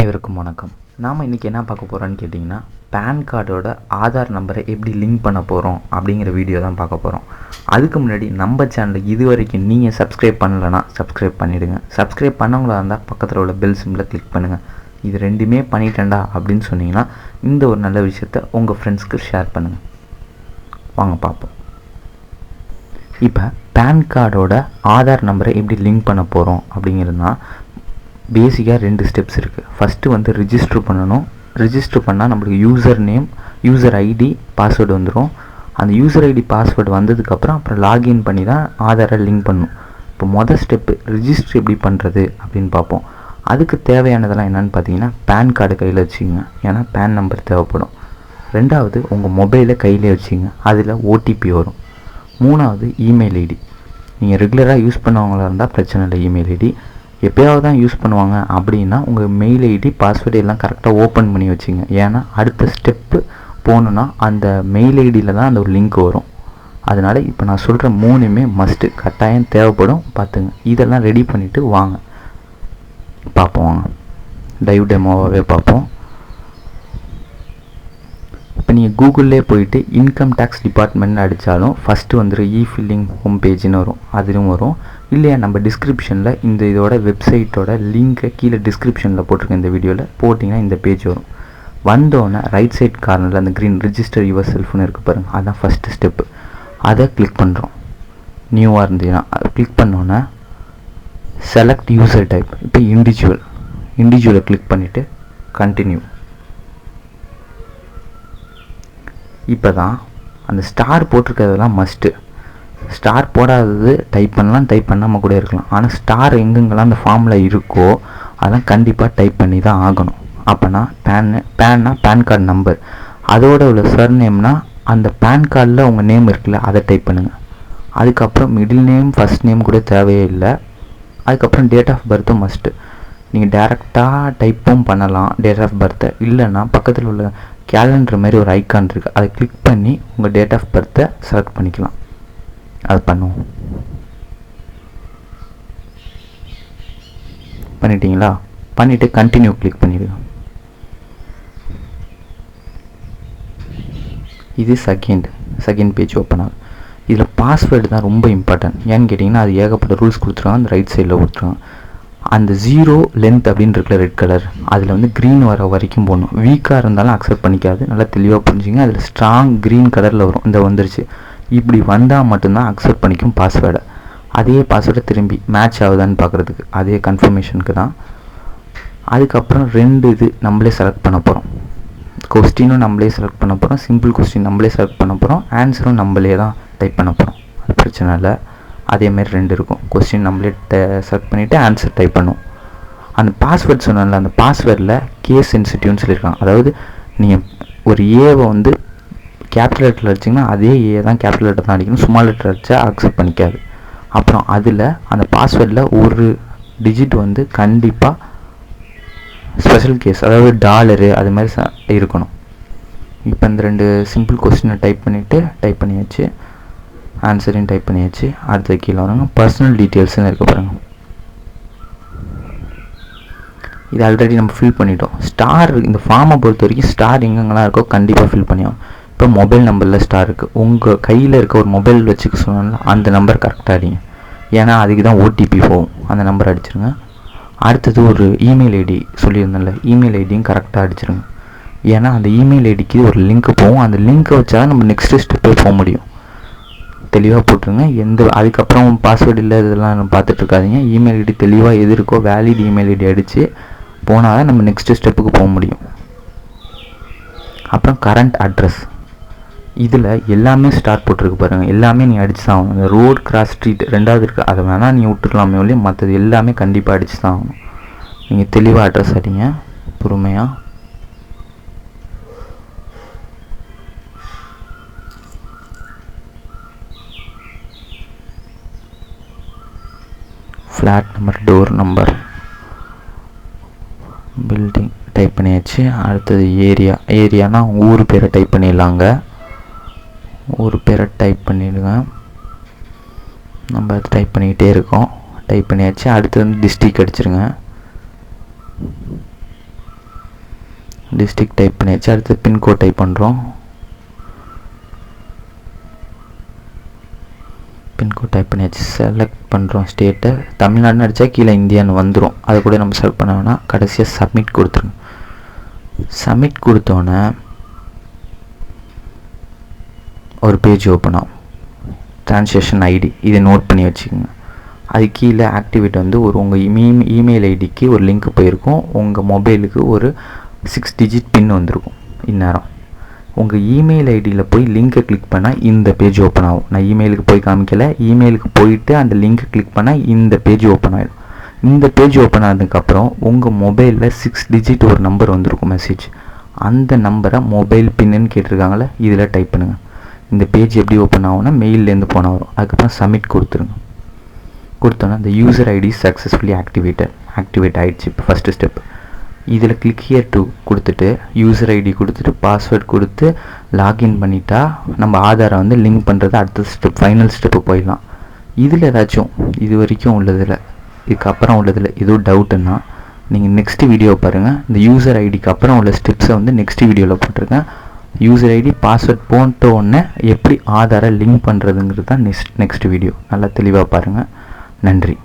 அனைவருக்கும் வணக்கம். நாம் இன்றைக்கி என்ன பார்க்க போகிறோன்னு கேட்டிங்கன்னா பேன் கார்டோட ஆதார் நம்பரை எப்படி லிங்க் பண்ண போகிறோம் அப்படிங்கிற வீடியோ தான் பார்க்க போகிறோம் அதுக்கு முன்னாடி நம்ம சேனலை இது வரைக்கும் நீங்கள் சப்ஸ்கிரைப் பண்ணலைன்னா சப்ஸ்கிரைப் பண்ணிவிடுங்க சப்ஸ்கிரைப் பண்ணவங்களா இருந்தால் பக்கத்தில் உள்ள பெல் சிம்பில் கிளிக் பண்ணுங்கள் இது ரெண்டுமே பண்ணிட்டேன்டா அப்படின்னு சொன்னீங்கன்னா இந்த ஒரு நல்ல விஷயத்த உங்கள் ஃப்ரெண்ட்ஸ்க்கு ஷேர் பண்ணுங்கள் வாங்க பார்ப்போம். இப்போ பேன் கார்டோட ஆதார் நம்பரை எப்படி லிங்க் பண்ண போகிறோம் அப்படிங்கிறதுனா பேசிக்காக ரெண்டு ஸ்டெப்ஸ் இருக்குது ஃபஸ்ட்டு வந்து ரிஜிஸ்டர் பண்ணணும். ரிஜிஸ்டர் பண்ணால் நம்மளுக்கு user name user ID password வந்துடும் அந்த யூசர் ஐடி பாஸ்வேர்டு வந்ததுக்கப்புறம் அப்புறம் லாகின் பண்ணி தான் ஆதாரை லிங்க் பண்ணணும். இப்போ மொதல் ஸ்டெப்பு ரிஜிஸ்டர் எப்படி பண்ணுறது அப்படின்னு பார்ப்போம். அதுக்கு தேவையானதெல்லாம் என்னென்னு பார்த்தீங்கன்னா பேன் கார்டு கையில் வச்சுக்கோங்க. ஏன்னா பேன் நம்பர் தேவைப்படும். ரெண்டாவது உங்கள் மொபைலை கையிலே வச்சுக்கோங்க. அதில் ஓடிபி வரும். மூணாவது இமெயில் ஐடி நீங்கள் ரெகுலராக யூஸ் பண்ணவங்களாக இருந்தால் பிரச்சனை இல்லை. இமெயில் ஐடி எப்போயாவது தான் யூஸ் பண்ணுவாங்க அப்படின்னா உங்கள் மெயில் ஐடி பாஸ்வேர்டு எல்லாம் கரெக்டாக ஓப்பன் பண்ணி வச்சுங்க. ஏன்னா அடுத்த ஸ்டெப்பு போகணுன்னா அந்த மெயில் ஐடியில் தான் அந்த ஒரு லிங்க் வரும். அதனால் இப்போ நான் சொல்கிற மூணுமே மஸ்ட்டு கட்டாயம் தேவைப்படும். பார்த்துங்க. இதெல்லாம் ரெடி பண்ணிவிட்டு வாங்க. பார்ப்போம் வாங்க. டைவ் டெமோவாகவே பார்ப்போம். இப்போ நீங்கள் கூகுளிலே போயிட்டு இன்கம் டேக்ஸ் டிபார்ட்மெண்ட் அடித்தாலும் ஃபஸ்ட்டு வந்துடும் இ ஃபில்லிங் ஹோம் பேஜ்னு வரும். அதுவும் வரும். இல்லையா நம்ம டிஸ்கிரிப்ஷனில் இந்த இதோட வெப்சைட்டோட லிங்க்கை கீழே டிஸ்கிரிப்ஷனில் போட்டிருக்கேன் இந்த வீடியோவில் போட்டிங்கன்னா இந்த பேஜ் வரும். வந்தோடனே ரைட் சைட் கார்னரில் அந்த க்ரீன் ரிஜிஸ்டர் யுவர் செல்ஃப்னு இருக்குது பாருங்கள் அதுதான் ஃபஸ்ட்டு ஸ்டெப்பு அதை கிளிக் பண்ணுறோம் நியூவாக இருந்ததுன்னா கிளிக் பண்ணோன்னே செலக்ட் யூசர் டைப் இப்போ இண்டிவிஜுவல் இண்டிவிஜுவலை கிளிக் பண்ணிவிட்டு கண்டினியூ இப்போ தான் அந்த ஸ்டார் போட்டிருக்கிறதெல்லாம் மஸ்ட்டு ஸ்டார் போடாதது டைப் பண்ணலாம் டைப் பண்ணாமல் கூட இருக்கலாம். ஆனால் ஸ்டார் எங்கெங்கெல்லாம் அந்த ஃபார்மில் இருக்கோ அதெல்லாம் கண்டிப்பாக டைப் பண்ணி தான் ஆகணும். அப்போனா பேன் பேன்னா பேன் கார்டு நம்பர் அதோட உள்ள சர் நேம்னா அந்த பேன் கார்டில் உங்கள் நேம் இருக்குல்ல அதை டைப் பண்ணுங்கள் அதுக்கப்புறம் மிடில் நேம் ஃபஸ்ட் நேம் கூட தேவையே இல்லை. அதுக்கப்புறம் டேட் ஆஃப் பர்த்தும் மஸ்ட்டு நீங்கள் டேரெக்டாக டைப்பும் பண்ணலாம் டேட் ஆஃப் பர்த்தை இல்லைன்னா பக்கத்தில் உள்ள கேலண்டர் மாதிரி ஒரு ஐக்கான் இருக்குது அதை கிளிக் பண்ணி உங்கள் டேட் ஆஃப் பர்த்தை செலக்ட் பண்ணிக்கலாம். அது பண்ணுவோம். பண்ணிட்டீங்களா? பண்ணிவிட்டு கண்டினியூ கிளிக் பண்ணிவிடுங்க இது செகண்ட் செகண்ட் பேஜ் ஓப்பன் ஆகும் இதில் பாஸ்வேர்டு தான் ரொம்ப இம்பார்ட்டன்ட் ஏன்னு கேட்டிங்கன்னா அது ஏகப்பட்ட ரூல்ஸ் கொடுத்துருவாங்க அந்த ரைட் சைடில் கொடுத்துருவாங்க அந்த ஜீரோ லென்த் அப்படின்னு இருக்குல்ல ரெட் கலர் அதில் வந்து க்ரீன் வர வரைக்கும் போடணும். வீக்காக இருந்தாலும் அக்செப்ட் பண்ணிக்காது. நல்லா தெளிவாக புரிஞ்சுங்க. அதில் ஸ்ட்ராங் க்ரீன் கலரில் வரும். இந்த வந்துருச்சு. இப்படி வந்தால் மட்டும்தான் அக்செப்ட் பண்ணிக்கும் பாஸ்வேர்டை அதே பாஸ்வேர்டை திரும்பி மேட்ச் ஆகுதான்னு பார்க்குறதுக்கு அதே கன்ஃபர்மேஷனுக்கு தான். அதுக்கப்புறம் ரெண்டு இது நம்மளே செலக்ட் பண்ண போகிறோம் கொஸ்டினும் நம்மளே செலக்ட் பண்ண போகிறோம் சிம்பிள் கொஸ்டின் நம்மளே செலக்ட் பண்ண போகிறோம் ஆன்சரும் நம்மளே தான் டைப் பண்ண போகிறோம் அது பிரச்சனை இல்லை. அதேமாரி ரெண்டு இருக்கும். கொஸ்டின் நம்மளே சர்ச் பண்ணிவிட்டு ஆன்சர் டைப் பண்ணுவோம் அந்த பாஸ்வேர்ட் சொன்னால அந்த பாஸ்வேர்டில் கேஸ் சென்சிட்டிவ்னு சொல்லியிருக்காங்க. அதாவது நீங்கள் ஒரு ஏவை வந்து கேபிட்டல் லெட்டர் அடிச்சிங்கன்னா அதே ஏ தான் கேபிட்டல் லெட்டர் தான் அடிக்கணும். ஸ்மால் லெட்டர் அடித்தா அக்செப்ட் பண்ணிக்காது. அப்புறம் அதில் அந்த பாஸ்வேர்டில் ஒரு டிஜிட் வந்து கண்டிப்பாக ஸ்பெஷல் கேஸ் அதாவது டாலரு அது மாதிரி ச இருக்கணும். இப்போ இந்த ரெண்டு சிம்பிள் கொஸ்டினை டைப் பண்ணிவிட்டு டைப் பண்ணியாச்சு. ஆன்சரையும் டைப் பண்ணியாச்சு. அடுத்த கீழே வராங்க. பர்சனல் டீட்டெயில்ஸ்னு இருக்க பாருங்கள் இது ஆல்ரெடி நம்ம ஃபில் பண்ணிட்டோம். ஸ்டார் இந்த ஃபார்மை பொறுத்த வரைக்கும் ஸ்டார் எங்கெங்கெல்லாம் இருக்கோ கண்டிப்பாக ஃபில் பண்ணியும் இப்போ மொபைல் நம்பரில் ஸ்டார் இருக்குது உங்கள் கையில் இருக்க ஒரு மொபைல் வச்சுக்க சொன்னால அந்த நம்பர் கரெக்டாக அடிங்க. ஏன்னா அதுக்கு தான் ஓடிபி போகும். அந்த நம்பர் அடிச்சிருங்க. அடுத்தது ஒரு இமெயில் ஐடி சொல்லியிருந்தேன்ல இமெயில் ஐடியும் கரெக்டாக அடிச்சிருங்க. ஏன்னா அந்த இமெயில் ஐடிக்கு ஒரு லிங்க் போகும். அந்த லிங்க்கை வச்சா தான் நம்ம நெக்ஸ்ட்டு ஸ்டெப்பே போக முடியும். தெளிவாக போட்டுருங்க. எந்த அதுக்கப்புறம் பாஸ்வேர்டு இல்லை இதெல்லாம் பார்த்துட்டு இருக்காதிங்க. இமெயில் ஐடி தெளிவாக எது இருக்கோ வேலிட் இமெயில் ஐடி அடித்து போனால் தான் நம்ம நெக்ஸ்ட்டு ஸ்டெப்புக்கு போக முடியும். அப்புறம் கரண்ட் அட்ரஸ் இதில் எல்லாமே ஸ்டார்ட் போட்டிருக்கு பாருங்கள் எல்லாமே நீ அடிச்சு தான் ஆகணும். இந்த ரோடு கிராஸ் ஸ்ட்ரீட் ரெண்டாவது இருக்குது அதை வேணால் நீ விட்டுக்கலாமே ஒழிய மற்றது எல்லாமே கண்டிப்பாக அடிச்சு தான் ஆகணும். நீங்கள் தெளிவாக அட்ரஸ் அடிங்க. பொறுமையாக flat number door number building type பண்ணியாச்சு. அடுத்தது ஏரியா ஏரியானா ஊர் பேரை டைப் பண்ணிடலாங்க. ஊர் பேரை டைப் பண்ணிடுங்க. நம்ம டைப் பண்ணிக்கிட்டே இருக்கோம். டைப் பண்ணியாச்சு. அடுத்து வந்து டிஸ்ட்ரிக் அடிச்சிருங்க. டிஸ்ட்ரிக்ட் டைப் பண்ணியாச்சு. அடுத்து பின்கோட் டைப் பண்ணுறோம் பின்கோட் டைப் பண்ணியாச்சு செலக்ட் பண்ணுறோம் ஸ்டேட்டை தமிழ்நாடுன்னு அடித்தா கீழே இந்தியான்னு வந்துடும் அதை கூட நம்ம செலக்ட் பண்ண கடைசியாக சப்மிட் கொடுத்துருங்க. சப்மிட் கொடுத்தோன்னே ஒரு பேஜ் ஓப்பன் ஆகும். ட்ரான்ஸ்லேஷன் ஐடி இதை நோட் பண்ணி வச்சுக்கோங்க. அது கீழே ஆக்டிவேட் வந்து ஒரு உங்கள் இமெ இமெயில் ஐடிக்கு ஒரு லிங்க் போயிருக்கும். உங்கள் மொபைலுக்கு ஒரு சிக்ஸ் டிஜிட் பின் வந்திருக்கும். இந்நேரம். உங்கள் இமெயில் ஐடியில் போய் லிங்கை கிளிக் பண்ணால் இந்த பேஜ் ஓப்பன் ஆகும். நான் இமெயிலுக்கு போய் காமிக்கல. இமெயிலுக்கு போயிட்டு அந்த லிங்கை கிளிக் பண்ணால் இந்த பேஜ் ஓப்பன் ஆகிடும் இந்த பேஜ் ஓப்பன் ஆனதுக்கப்புறம் உங்கள் மொபைலில் சிக்ஸ் டிஜிட் ஒரு நம்பர் வந்திருக்கும் மெசேஜ் அந்த நம்பரை மொபைல் பின்னுன்னு கேட்டிருக்காங்களே இதில் டைப் பண்ணுங்கள் இந்த பேஜ் எப்படி ஓப்பன் ஆகும்னா மெயிலேருந்து போனால் வரும். அதுக்கப்புறம் சப்மிட் கொடுத்துருங்க. கொடுத்தோன்னா இந்த user ID successfully activated activate ஆகிடுச்சு இப்போ ஃபஸ்ட்டு ஸ்டெப் இதில் கிளிக் ஹியர் டு கொடுத்துட்டு யூசர் ஐடி கொடுத்துட்டு பாஸ்வேர்ட் கொடுத்து லாகின் பண்ணிட்டா நம்ம ஆதாரை வந்து லிங்க் பண்ணுறது அடுத்த ஸ்டெப் ஃபைனல் ஸ்டெப்பு போயிடலாம். இதில் ஏதாச்சும் இது வரைக்கும் உள்ளதில் இதுக்கப்புறம் உள்ளதில் ஏதோ டவுட்டுன்னா நீங்கள் நெக்ஸ்ட் வீடியோ பாருங்கள் இந்த யூசர் ஐடிக்கு அப்புறம் உள்ள ஸ்டெப்ஸை வந்து நெக்ஸ்ட் வீடியோவில் போட்டிருக்கேன் யூசர் ஐடி பாஸ்வேர்ட் போட்ட உடனே எப்படி ஆதாரை லிங்க் பண்ணுறதுங்கிறது தான் நெக்ஸ்ட் நெக்ஸ்ட் வீடியோ நல்லா தெளிவாக பாருங்கள் நன்றி.